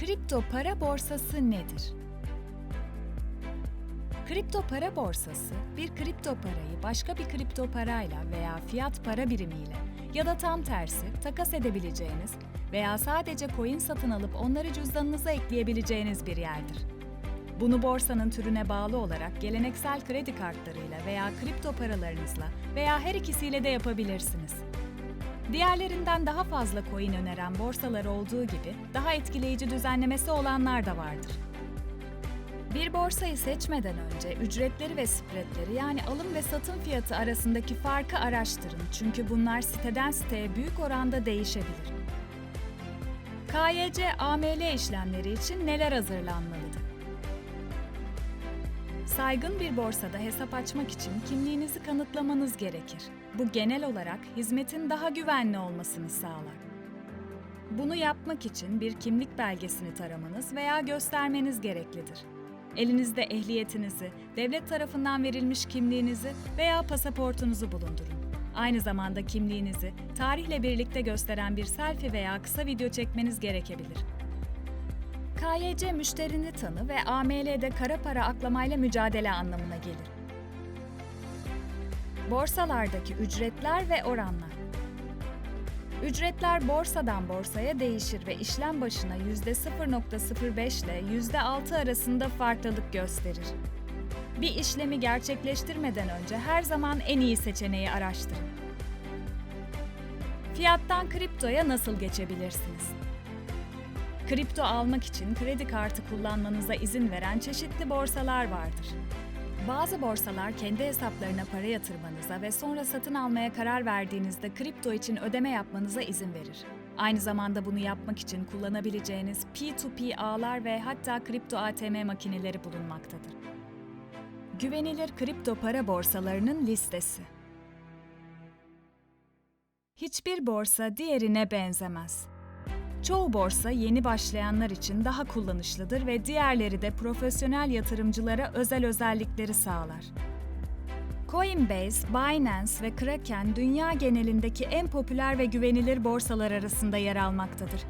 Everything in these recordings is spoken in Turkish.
Kripto para borsası nedir? Kripto para borsası, bir kripto parayı başka bir kripto parayla veya fiyat para birimiyle ya da tam tersi takas edebileceğiniz veya sadece coin satın alıp onları cüzdanınıza ekleyebileceğiniz bir yerdir. Bunu borsanın türüne bağlı olarak geleneksel kredi kartlarıyla veya kripto paralarınızla veya her ikisiyle de yapabilirsiniz. Diğerlerinden daha fazla coin öneren borsalar olduğu gibi daha etkileyici düzenlemesi olanlar da vardır. Bir borsayı seçmeden önce ücretleri ve spreadleri yani alım ve satım fiyatı arasındaki farkı araştırın çünkü bunlar siteden siteye büyük oranda değişebilir. KYC AML işlemleri için neler hazırlanmalıdır? Saygın bir borsada hesap açmak için kimliğinizi kanıtlamanız gerekir. Bu genel olarak hizmetin daha güvenli olmasını sağlar. Bunu yapmak için bir kimlik belgesini taramanız veya göstermeniz gereklidir. Elinizde ehliyetinizi, devlet tarafından verilmiş kimliğinizi veya pasaportunuzu bulundurun. Aynı zamanda kimliğinizi tarihle birlikte gösteren bir selfie veya kısa video çekmeniz gerekebilir. KYC müşterini tanı ve AML'de kara para aklamayla mücadele anlamına gelir. Borsalardaki ücretler ve oranlar. Ücretler borsadan borsaya değişir ve işlem başına %0.05 ile %6 arasında farklılık gösterir. Bir işlemi gerçekleştirmeden önce her zaman en iyi seçeneği araştırın. Fiyattan kriptoya nasıl geçebilirsiniz? Kripto almak için kredi kartı kullanmanıza izin veren çeşitli borsalar vardır. Bazı borsalar kendi hesaplarına para yatırmanıza ve sonra satın almaya karar verdiğinizde kripto için ödeme yapmanıza izin verir. Aynı zamanda bunu yapmak için kullanabileceğiniz P2P ağlar ve hatta kripto ATM makineleri bulunmaktadır. Güvenilir kripto para borsalarının listesi. Hiçbir borsa diğerine benzemez. Çoğu borsa yeni başlayanlar için daha kullanışlıdır ve diğerleri de profesyonel yatırımcılara özel özellikleri sağlar. Coinbase, Binance ve Kraken dünya genelindeki en popüler ve güvenilir borsalar arasında yer almaktadır.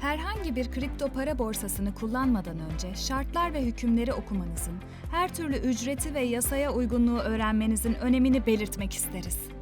Herhangi bir kripto para borsasını kullanmadan önce şartlar ve hükümleri okumanızın, her türlü ücreti ve yasaya uygunluğu öğrenmenizin önemini belirtmek isteriz.